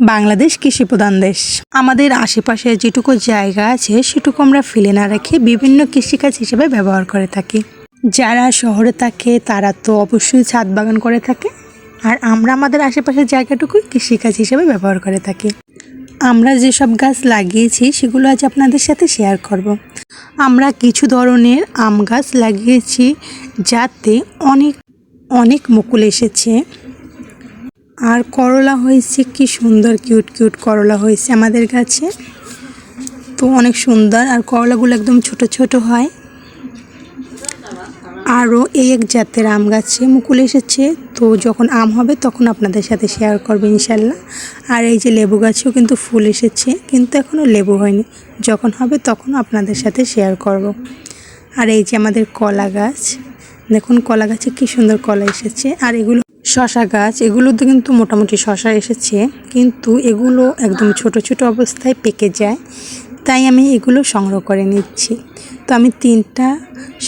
বাংলাদেশ কৃষি প্রধান দেশ। আমাদের আশেপাশে যেটুকু জায়গা আছে, সেটুকু আমরা ফেলে না রেখে বিভিন্ন কৃষিকাজ হিসেবে ব্যবহার করে থাকি। যারা শহরে থাকে, তারা তো অবশ্যই ছাদ বাগান করে থাকে। আর আমরা আমাদের আশেপাশের জায়গাটুকু কৃষিকাজ হিসেবে ব্যবহার করে থাকি। আমরা যেসব গাছ লাগিয়েছি, সেগুলো আজ আপনাদের সাথে শেয়ার করব। আমরা কিছু ধরনের আম গাছ লাগিয়েছি, যাতে অনেক অনেক মুকুল এসেছে। আর করলা হয়েছে কি সুন্দর, কিউট কিউট করলা হয়েছে আমাদের গাছে তো অনেক সুন্দর, আর করলাগুলো একদম ছোট ছোট হয়। আরও এই এক জাতের আম গাছে মুকুল এসেছে। তো যখন আম হবে তখন আপনাদের সাথে শেয়ার করবে ইনশাল্লাহ। আর এই যে লেবু গাছেও কিন্তু ফুল এসেছে, কিন্তু এখনও লেবু হয়নি। যখন হবে তখন আপনাদের সাথে শেয়ার করব। আর এই যে আমাদের কলা গাছ, দেখুন কলা গাছে কি সুন্দর কলা এসেছে। আর এগুলো শশা গাছ, এগুলোতে কিন্তু মোটামুটি শশা এসেছে। কিন্তু এগুলো একদম ছোট ছোট অবস্থায় পেকে যায়। তাই আমি এগুলো সংগ্রহ করে নিচ্ছি। তো আমি তিনটা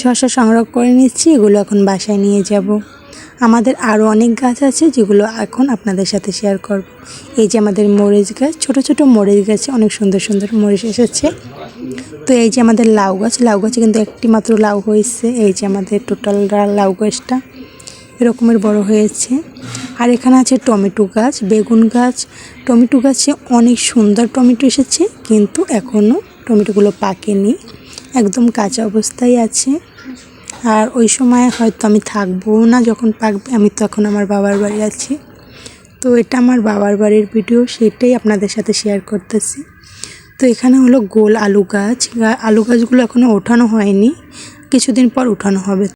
শশা সংগ্রহ করে নিচ্ছি, এগুলো এখন বাসায় নিয়ে যাব। আমাদের আরও অনেক গাছ আছে, যেগুলো এখন আপনাদের সাথে শেয়ার করব। এই যে আমাদের মরিচ গাছ, ছোট ছোট মরিচ গাছে অনেক সুন্দর সুন্দর মরিচ এসেছে। তো এই যে আমাদের লাউ গাছ, লাউ গাছে কিন্তু একটি মাত্র লাউ হয়েছে। এই যে আমাদের টোটাল লাউ গাছটা। এরকমের বড় হয়েছে। আর এখানে আছে টমেটো গাছ, বেগুন গাছ। টমেটো গাছে অনেক সুন্দর টমেটো এসেছে, কিন্তু এখনও টমেটোগুলো পাকেনি। একদম কাঁচা অবস্থায় আছে। আর ওই সময় হয়তো আমি থাকব না যখন পাকবে, আমি তখন আমার বাবার বাড়ি আছি। তো এটা আমার বাবার বাড়ির ভিডিও, সেটাই আপনাদের সাথে শেয়ার করতেছি। তো এখানে হলো গোল আলু গাছ। আলু গাছগুলো এখনও ওঠানো হয়নি। কিছুদিন পর উঠানো হবে।